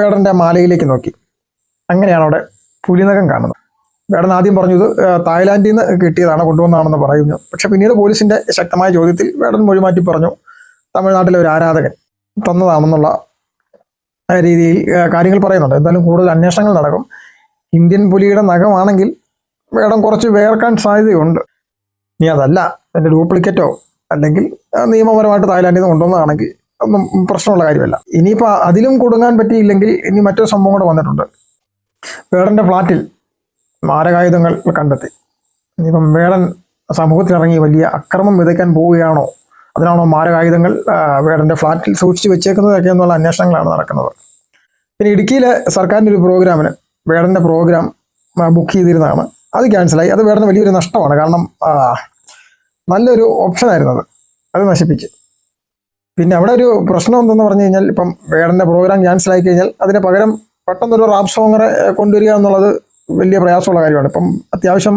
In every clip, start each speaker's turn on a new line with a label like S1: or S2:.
S1: വേടന്റെ മാലയിലേക്ക് നോക്കി. അങ്ങനെയാണ് അവിടെ പുലിനകം കാണുന്നത്. വേടൻ ആദ്യം പറഞ്ഞത് തായ്ലാന്റിൽ നിന്ന് കിട്ടിയതാണ് കൊണ്ടുവന്നതാണെന്ന് പറയുന്നു. പക്ഷെ പിന്നീട് പോലീസിന്റെ ശക്തമായ ചോദ്യത്തിൽ വേടൻ മൊഴിമാറ്റി പറഞ്ഞു തമിഴ്നാട്ടിലെ ഒരു ആരാധകൻ തന്നതാണെന്നുള്ള രീതിയിൽ കാര്യങ്ങൾ പറയുന്നുണ്ട്. എന്തായാലും കൂടുതൽ അന്വേഷണങ്ങൾ നടക്കും. ഇന്ത്യൻ പുലിയുടെ നഖമാണെങ്കിൽ വേടം കുറച്ച് വേർക്കാൻ സാധ്യതയുണ്ട്. നീ അതല്ല എന്റെ ഡ്യൂപ്ലിക്കറ്റോ അല്ലെങ്കിൽ നിയമപരമായിട്ട് തായ്ലാന്റിൽ നിന്ന് കൊണ്ടുവന്നതാണെങ്കിൽ പ്രശ്നമുള്ള കാര്യമല്ല. ഇനിയിപ്പോൾ അതിലും കൊടുങ്ങാൻ പറ്റിയില്ലെങ്കിൽ ഇനി മറ്റൊരു സംഭവം കൂടെ വന്നിട്ടുണ്ട്. വേടന്റെ ഫ്ലാറ്റിൽ മാരകായുധങ്ങൾ കണ്ടെത്തി. ഇനിയിപ്പം വേടൻ സമൂഹത്തിലിറങ്ങി വലിയ അക്രമം വിതയ്ക്കാൻ പോവുകയാണോ? അതിനാണോ മാരകായുധങ്ങൾ വേടന്റെ ഫ്ലാറ്റിൽ സൂക്ഷിച്ച് വെച്ചേക്കുന്നതൊക്കെ എന്നുള്ള അന്വേഷണങ്ങളാണ് നടക്കുന്നത്. പിന്നെ ഇടുക്കിയിലെ സർക്കാരിന്റെ ഒരു പ്രോഗ്രാമിന് വേടന്റെ പ്രോഗ്രാം ബുക്ക് ചെയ്തിരുന്നതാണ്. അത് ക്യാൻസലായി. അത് വേടന് വലിയൊരു നഷ്ടമാണ്. കാരണം നല്ലൊരു ഓപ്ഷനായിരുന്നു അത്. അത് നശിപ്പിച്ച്. പിന്നെ അവിടെ ഒരു പ്രശ്നം എന്തെന്ന് പറഞ്ഞു കഴിഞ്ഞാൽ ഇപ്പം വേടന്റെ പ്രോഗ്രാം ക്യാൻസൽ ആയി കഴിഞ്ഞാൽ അതിന് പകരം പെട്ടെന്നൊരു റാപ്പ് സോങ്ങറെ കൊണ്ടുവരിക എന്നുള്ളത് വലിയ പ്രയാസമുള്ള കാര്യമാണ്. ഇപ്പം അത്യാവശ്യം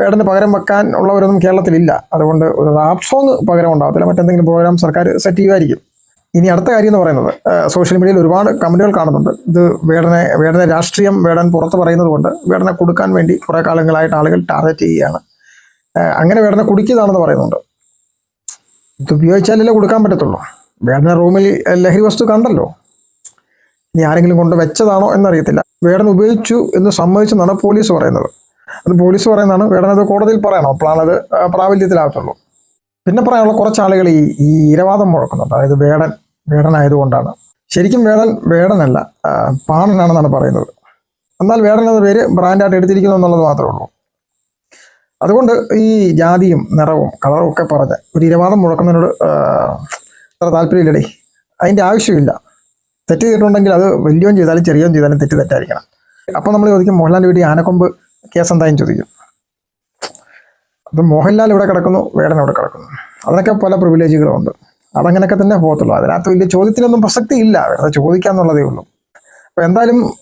S1: വേടന് പകരം വെക്കാൻ ഉള്ളവരൊന്നും കേരളത്തിലില്ല. അതുകൊണ്ട് ഒരു റാപ്പ് സോങ് പകരം ഉണ്ടാകത്തില്ല മറ്റെന്തെങ്കിലും പ്രോഗ്രാം സർക്കാർ സെറ്റ് ചെയ്യുമായിരിക്കും ഇനി അടുത്ത കാര്യം എന്ന് പറയുന്നത് സോഷ്യൽ മീഡിയയിൽ ഒരുപാട് കമന്റുകൾ കാണുന്നുണ്ട്. ഇത് വേടനെ വേടനെ രാഷ്ട്രീയം വേടൻ പുറത്ത് പറയുന്നത് കൊണ്ട് വേടനെ കൊടുക്കാൻ വേണ്ടി കുറേ കാലങ്ങളായിട്ട് ആളുകൾ ടാർഗറ്റ് ചെയ്യുകയാണ്. അങ്ങനെ വേടനെ കുടിക്കുന്നതാണെന്ന് പറയുന്നുണ്ട്. ഇത് ഉപയോഗിച്ചാലല്ലേ കൊടുക്കാൻ പറ്റത്തുള്ളൂ. വേടന റൂമിൽ ലഹരി വസ്തു കണ്ടല്ലോ. ഇനി ആരെങ്കിലും കൊണ്ട് വെച്ചതാണോ എന്നറിയത്തില്ല. വേടൻ ഉപയോഗിച്ചു എന്ന് സമ്മതിച്ചെന്നാണ് പോലീസ് പറയുന്നത്. അത് പോലീസ് പറയുന്നതാണ് വേടനത് കോടതിയിൽ പറയണം? അപ്പോഴാണ് അത് ആ, പ്രാബല്യത്തിലാകത്തുള്ളൂ. പിന്നെ പറയാനുള്ള കുറച്ച് ആളുകൾ ഈ ഈ ഇരവാദം മുഴക്കുന്നുണ്ട്. അതായത് വേടൻ വേടനായതുകൊണ്ടാണ്. ശരിക്കും വേടൻ വേടനല്ല പാണനാണെന്നാണ് പറയുന്നത്. എന്നാൽ വേടൻ എന്ന പേര് ബ്രാൻഡായിട്ട് എടുത്തിരിക്കുന്നു എന്നുള്ളത് മാത്രമേ ഉള്ളൂ. അതുകൊണ്ട് ഈ ജാതിയും നിറവും കളറും ഒക്കെ പറഞ്ഞ് ഒരു ഇരവാദം മുഴക്കുന്നതിനോട് അത്ര താല്പര്യമില്ലടേ. അതിന്റെ ആവശ്യമില്ല. തെറ്റ് ചെയ്തിട്ടുണ്ടെങ്കിൽ അത് വലിയോം ചെയ്താലും ചെറിയോം ചെയ്താലും തെറ്റ് തെറ്റായിരിക്കണം. അപ്പം നമ്മൾ ചോദിക്കും മോഹൻലാലിന്റെ വീട്ടിൽ ആനക്കൊമ്പ് കേസ് എന്തായും ചോദിക്കും. അപ്പം മോഹൻലാൽ ഇവിടെ കിടക്കുന്നു വേടൻ ഇവിടെ കിടക്കുന്നു. അതിനൊക്കെ പല പ്രിവിലേജുകളും ഉണ്ട്. അതങ്ങനെയൊക്കെ തന്നെ പോകത്തുള്ളൂ. അതിനകത്ത് വലിയ ചോദ്യത്തിനൊന്നും പ്രസക്തി ഇല്ല. വെറുതെ ചോദിക്കാന്നുള്ളതേ ഉള്ളൂ. അപ്പോൾ എന്തായാലും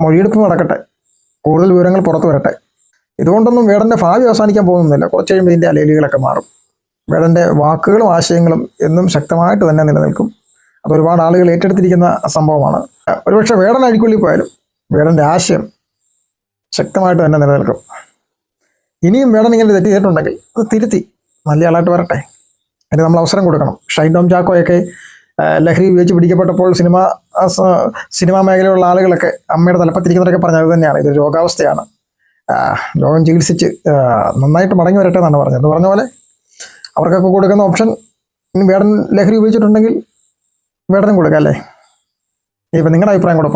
S1: മൊഴിയെടുപ്പ് നടക്കട്ടെ. കൂടുതൽ വിവരങ്ങൾ പുറത്തു വരട്ടെ. ഇതുകൊണ്ടൊന്നും വേടന്റെ ഭാവി അവസാനിക്കാൻ പോകുന്നില്ല. കുറച്ച് കഴിയുമ്പോൾ ഇതിന്റെ അലേലികളൊക്കെ മാറും. വേടന്റെ വാക്കുകളും ആശയങ്ങളും എന്നും ശക്തമായിട്ട് തന്നെ നിലനിൽക്കും. അത് ഒരുപാട് ആളുകൾ ഏറ്റെടുത്തിരിക്കുന്ന സംഭവമാണ്. ഒരുപക്ഷെ വേടൻ അഴിക്കുള്ളിൽ പോയാലും വേടന്റെ ആശയം ശക്തമായിട്ട് തന്നെ നിലനിൽക്കും. ഇനിയും വേടൻ ഇങ്ങനെ തെറ്റ് അത് തിരുത്തി നല്ല ആളായിട്ട് വരട്ടെ. അതിന് നമ്മൾ അവസരം കൊടുക്കണം. ഷൈൻ ടോം ചാക്കോയൊക്കെ ലഹരി ഉപയോഗിച്ച് പിടിക്കപ്പെട്ടപ്പോൾ സിനിമ സിനിമാ മേഖലയിലുള്ള ആളുകളൊക്കെ അമ്മയുടെ തലപ്പത്തിരിക്കുന്നവരൊക്കെ പറഞ്ഞത് തന്നെയാണ്. ഇതൊരു രോഗാവസ്ഥയാണ്. രോഗം ചികിത്സിച്ച് നന്നായിട്ട് മടങ്ങി വരട്ടെ എന്നാണ് പറഞ്ഞത്. എന്ന് പറഞ്ഞ പോലെ അവർക്കൊക്കെ കൊടുക്കുന്ന ഓപ്ഷൻ ഇനി വേടൻ ലഹരി ഉപയോഗിച്ചിട്ടുണ്ടെങ്കിൽ വേടനും കൊടുക്കാം അല്ലേ? ഇപ്പം നിങ്ങളുടെ അഭിപ്രായം കൂടെ